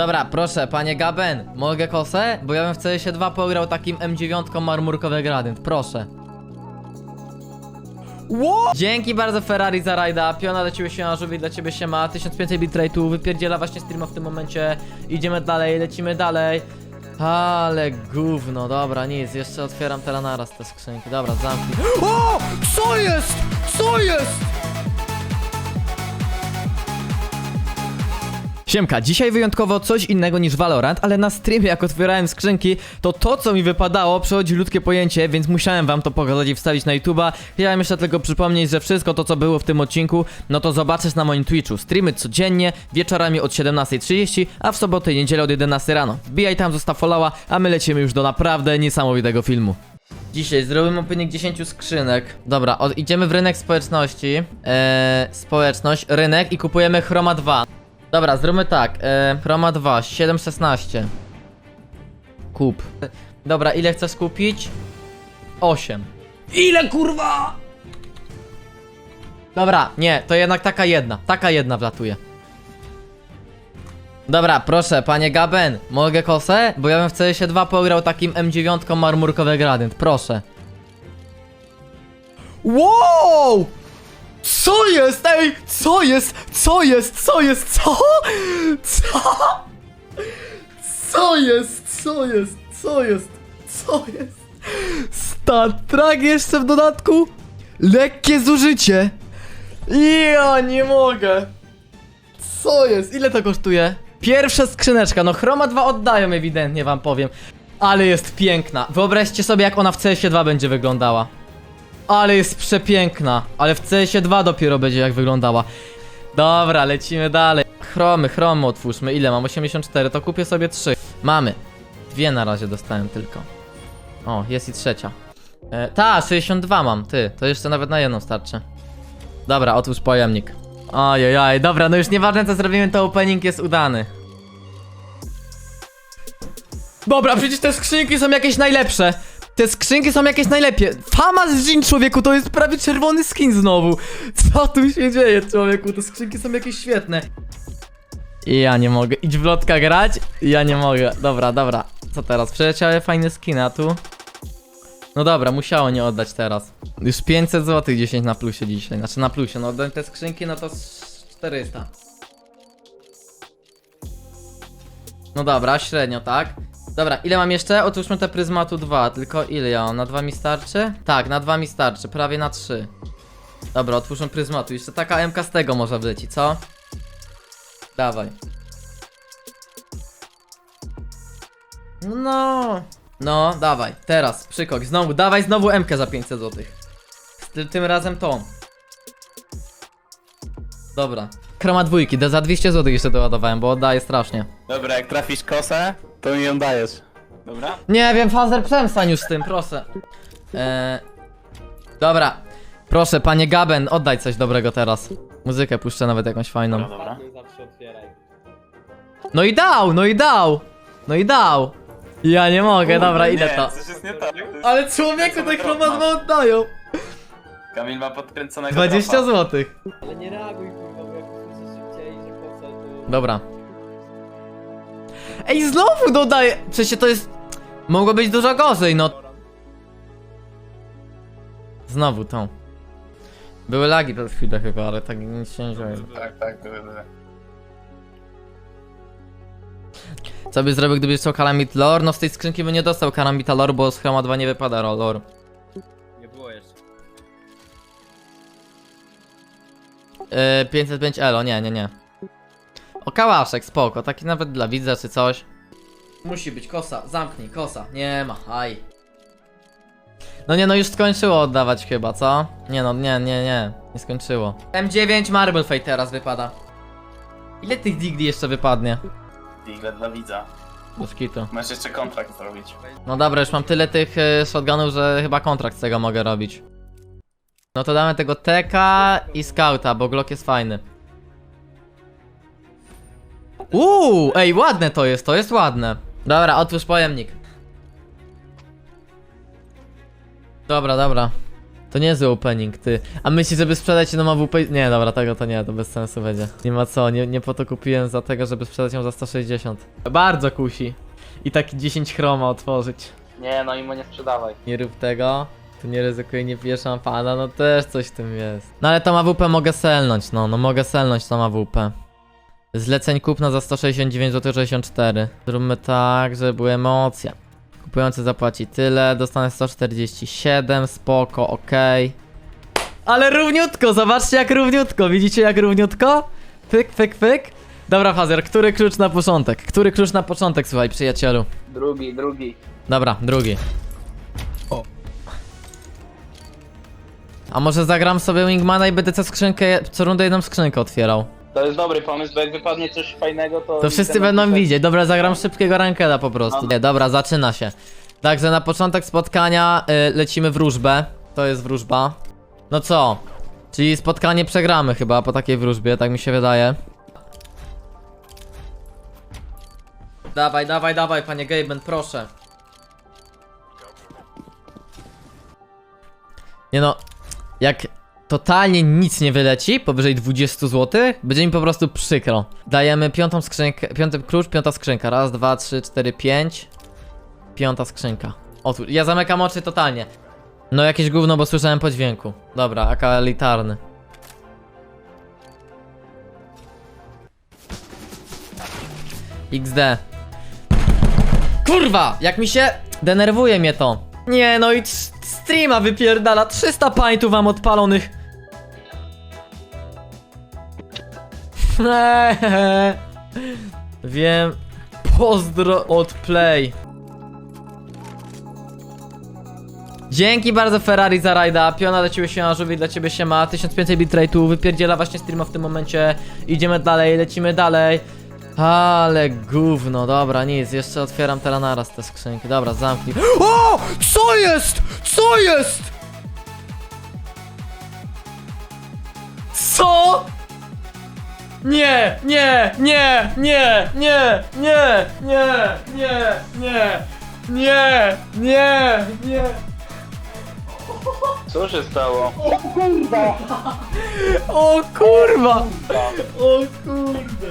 Dobra, proszę, panie Gaben, mogę kosę? Bo ja bym w CS2 pograł takim M9 marmurkowy gradient, proszę. Ło! Dzięki bardzo Ferrari za rajda, piona dla ciebie się na żółwi, dla ciebie się ma, 1500 bitrate'u, wypierdziela właśnie streama w tym momencie, idziemy dalej, lecimy dalej. Ale gówno, dobra, nic, jeszcze otwieram teraz naraz te skrzynki, dobra, zamknij. O! Co jest? Co jest? Siemka, dzisiaj wyjątkowo coś innego niż Valorant, ale na streamie jak otwierałem skrzynki, to to co mi wypadało przechodzi ludzkie pojęcie, więc musiałem wam to pokazać i wstawić na YouTube'a. Chciałem jeszcze tylko przypomnieć, że wszystko to co było w tym odcinku, no to zobaczysz na moim Twitchu. Streamy codziennie, wieczorami od 17.30, a w sobotę i niedzielę od 11 rano. Wbijaj tam, zostaw followa, a my lecimy już do naprawdę niesamowitego filmu. Dzisiaj zrobimy opening 10 skrzynek. Dobra, od, idziemy w rynek społeczności. Eee, społeczność, rynek i kupujemy Chroma 2. Dobra, zróbmy tak. E, Chroma 2, 7,16. Kup. Dobra, ile chcesz kupić? 8. Ile kurwa? Dobra, nie, to jednak taka jedna. Taka jedna wlatuje. Dobra, proszę, panie Gaben, mogę kosę? Bo ja bym w CS2 pograł takim M9 marmurkowy gradient, proszę. Wow! Co jest? Ej, co jest? Co jest? Co jest? Co? Co? Co jest? Co jest? Co jest? Co jest? Statrak jeszcze w dodatku? Lekkie zużycie. Ja nie mogę. Co jest? Ile to kosztuje? Pierwsza skrzyneczka, no Chroma 2 oddają ewidentnie wam powiem. Ale jest piękna. Wyobraźcie sobie jak ona w CS2 będzie wyglądała. Ale jest przepiękna. Ale w CS2 dopiero będzie jak wyglądała. Dobra, lecimy dalej. Chromy, chromy otwórzmy. Ile mam? 84, to kupię sobie 3. Mamy. Dwie na razie dostałem tylko. O, jest i trzecia. E, ta, 62 mam, ty. To jeszcze nawet na jedną starczy. Dobra, otwórz pojemnik. Ojej, dobra, no już nieważne co zrobimy, to opening jest udany. Dobra, przecież te skrzynki są jakieś najlepsze. Te skrzynki są jakieś najlepsze. Fama z Jin, człowieku, to jest prawie czerwony skin znowu. Co tu się dzieje, człowieku? Te skrzynki są jakieś świetne. Ja nie mogę. Idź w lotka grać? Ja nie mogę. Dobra, dobra. Co teraz? Przeleciały fajne skiny, a tu? No dobra, musiało nie oddać teraz. Już 500 zł 10 na plusie dzisiaj. Znaczy na plusie, no oddałem te skrzynki, no to z 400. No dobra, średnio, tak? Dobra, ile mam jeszcze? Otwórzmy te pryzmatu 2, tylko ile ja? Na 2 mi starczy? Tak, na 2 mi starczy, prawie na 3. Dobra, otwórzmy pryzmatu. Jeszcze taka MK z tego może wleci, co? Dawaj. No. No, dawaj, teraz, przykok, znowu, dawaj znowu MK za 500 zł. Ty, tym razem tą. Dobra. Kroma dwójki, za 200 zł jeszcze doładowałem, bo oddaję strasznie. Dobra, jak trafisz kosę, to mi ją dajesz. Dobra? Nie wiem, Fazer, przestań już z tym, proszę. Eee, dobra. Proszę, panie Gaben, oddaj coś dobrego teraz. Muzykę puszczę nawet jakąś fajną. Dobra, dobra. No i dał, no i dał. No i dał. Ja nie mogę, dobra, nie, idę to. Coś jest nie tak. to jest- Ale człowieku, te chroma dwa oddają. Kamil ma podkręconego 20 dropa. zł. Ale nie reaguj kurwa, bo jak usłyszę szybciej, że to... Dobra. Ej, znowu dodaję. Przecież to jest. Mogło być dużo gorzej, no. Znowu tą. Były lagi przez chwilę chyba, ale tak nic się nie dzieje. Tak, tak, były, były. Co by zrobił, gdyby dostał Calamit Lore? No z tej skrzynki by nie dostał Calamita Lore, bo z Chroma 2 nie wypada lore. Nie było jeszcze. Yy, 505 elo, nie, nie, nie. O, kałaszek, spoko, taki nawet dla widza czy coś. Musi być kosa, zamknij, kosa, nie ma, aj. No nie, no już skończyło oddawać chyba, co? Nie no, nie, nie, nie, nie skończyło. M9 Marble Fate teraz wypada. Ile tych digli jeszcze wypadnie? Digle dla widza. Bez kitu. Masz jeszcze kontrakt zrobić. No dobra, już mam tyle tych y, shotgunów, że chyba kontrakt z tego mogę robić. No to damy tego Teka i Scouta, bo Glock jest fajny. Uuu, ej, ładne to jest, to jest ładne. Dobra, otwórz pojemnik. Dobra, dobra. To niezły opening, ty. A myślisz, żeby sprzedać ją na WP... Nie, dobra, tego to nie, to bez sensu będzie. Nie ma co, nie, nie po to kupiłem za tego, żeby sprzedać ją za 160. Bardzo kusi. I taki 10 chroma otworzyć. Nie, no i mu nie sprzedawaj. Nie rób tego. Tu nie ryzykuję, nie pije szampana, no też coś w tym jest. No ale to ma WP mogę selnąć, no, no mogę selnąć to ma WP. Zleceń kupna za 169 zł 64. Zróbmy tak, żeby były emocje. Kupujący zapłaci tyle, dostanę 147, spoko, okej. Ale równiutko, zobaczcie jak równiutko, widzicie jak równiutko? Pyk, pyk, pyk. Dobra, Fazer, który klucz na początek? Który klucz na początek, słuchaj, przyjacielu? Drugi, drugi. Dobra, drugi. A może zagram sobie Wingmana i będę co skrzynkę, co rundę jedną skrzynkę otwierał? To jest dobry pomysł, bo jak wypadnie coś fajnego, to... To wszyscy będą widzieć. Dobra, zagram szybkiego rankeda po prostu. No. Nie, dobra, zaczyna się. Także na początek spotkania y, lecimy wróżbę. To jest wróżba. No co? Czyli spotkanie przegramy chyba po takiej wróżbie, tak mi się wydaje. Dawaj, dawaj, dawaj, panie Gaben, proszę. Nie no, jak totalnie nic nie wyleci powyżej 20 zł, będzie mi po prostu przykro. Dajemy piątą skrzynkę, piąty klucz, piąta skrzynka. Raz, dwa, trzy, cztery, pięć. Piąta skrzynka. O tu, ja zamykam oczy totalnie. No jakieś gówno, bo słyszałem po dźwięku. Dobra, aka elitarny. XD. Kurwa! Jak mi się... Denerwuje mnie to. Nie no i streama wypierdala. 300 paintów mam odpalonych. Wiem. Pozdro od Play. Dzięki bardzo Ferrari za rajda. Piona dla ciebie się żółwi, dla ciebie się ma. 1500 bitrate'u, wypierdziela właśnie streama w tym momencie. Idziemy dalej, lecimy dalej. Ale gówno, dobra, nic, jeszcze otwieram teraz naraz te skrzynki. Dobra, zamknij. O! Co jest? Co jest? Co? Nie, nie, nie, nie, nie, nie, nie, nie, nie, nie, nie, nie. Co się stało? O kurwa! O kurde!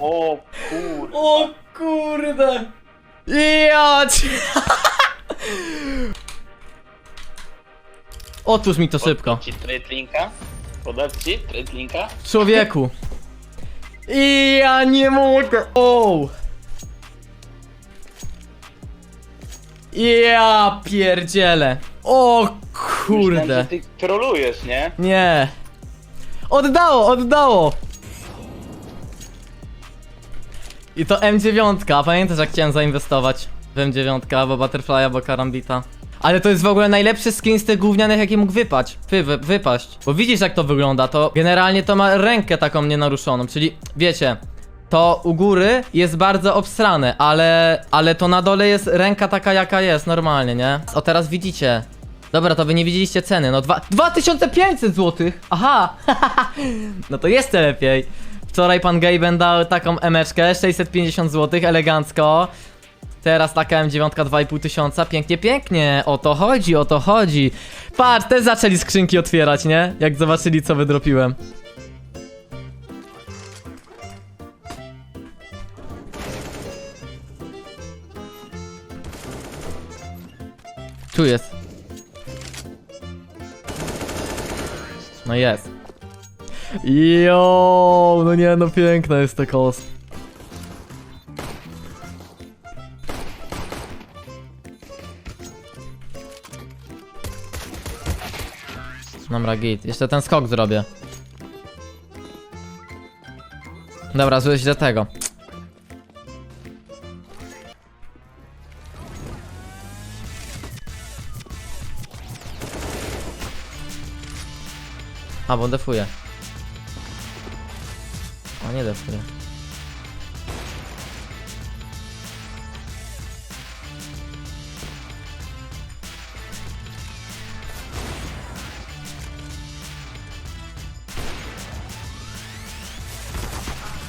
O kur... O kurde! Ja. Otóż mi to szybko. Ci trytlinka? Podać ci trytlinka? Człowieku. I ja nie mogę. O. Ja pierdzielę. O Myślałem, kurde. że ty trolujesz, nie? Nie. Oddało, oddało. I to M9, pamiętasz jak chciałem zainwestować w M9 albo Butterfly albo Karambita. Ale to jest w ogóle najlepszy skin z tych gównianych jaki mógł wypaść, wy, wy, wypaść. Bo widzisz jak to wygląda, to generalnie to ma rękę taką nienaruszoną, czyli wiecie, to u góry jest bardzo obsrane, ale, ale to na dole jest ręka taka jaka jest, normalnie, nie? O teraz widzicie. Dobra, to wy nie widzieliście ceny, no dwa, 2500 zł! Aha! no to jeszcze lepiej. Wczoraj pan Gaben dał taką emeczkę, 650 zł, elegancko. Teraz taka M9 2,5 tysiąca, pięknie, pięknie, o to chodzi, o to chodzi. Patrz, też zaczęli skrzynki otwierać, nie? Jak zobaczyli co wydropiłem. Tu jest. No jest. Jo, no nie, no piękna jest ta kos. Dobra, git. Jeszcze ten skok zrobię. Dobra, złeś do tego. A, bo defuje. A nie defuje.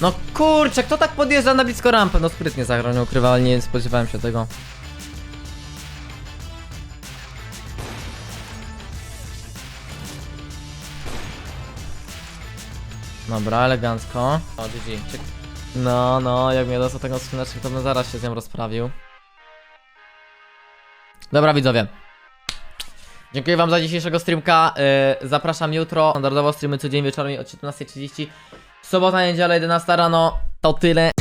No kurczę, kto tak podjeżdża na blisko rampę? No sprytnie zagrał, nie ukrywa, ale nie spodziewałem się tego. Dobra, elegancko. O, GG. Czek no, no, jak mnie dostał tego skrzyneczkę, to bym zaraz się z nią rozprawił. Dobra, widzowie. Dziękuję wam za dzisiejszego streamka. Yy, zapraszam jutro. Standardowo streamy codziennie wieczorem od 17.30. Sobota, niedziela, 11 rano. To tyle.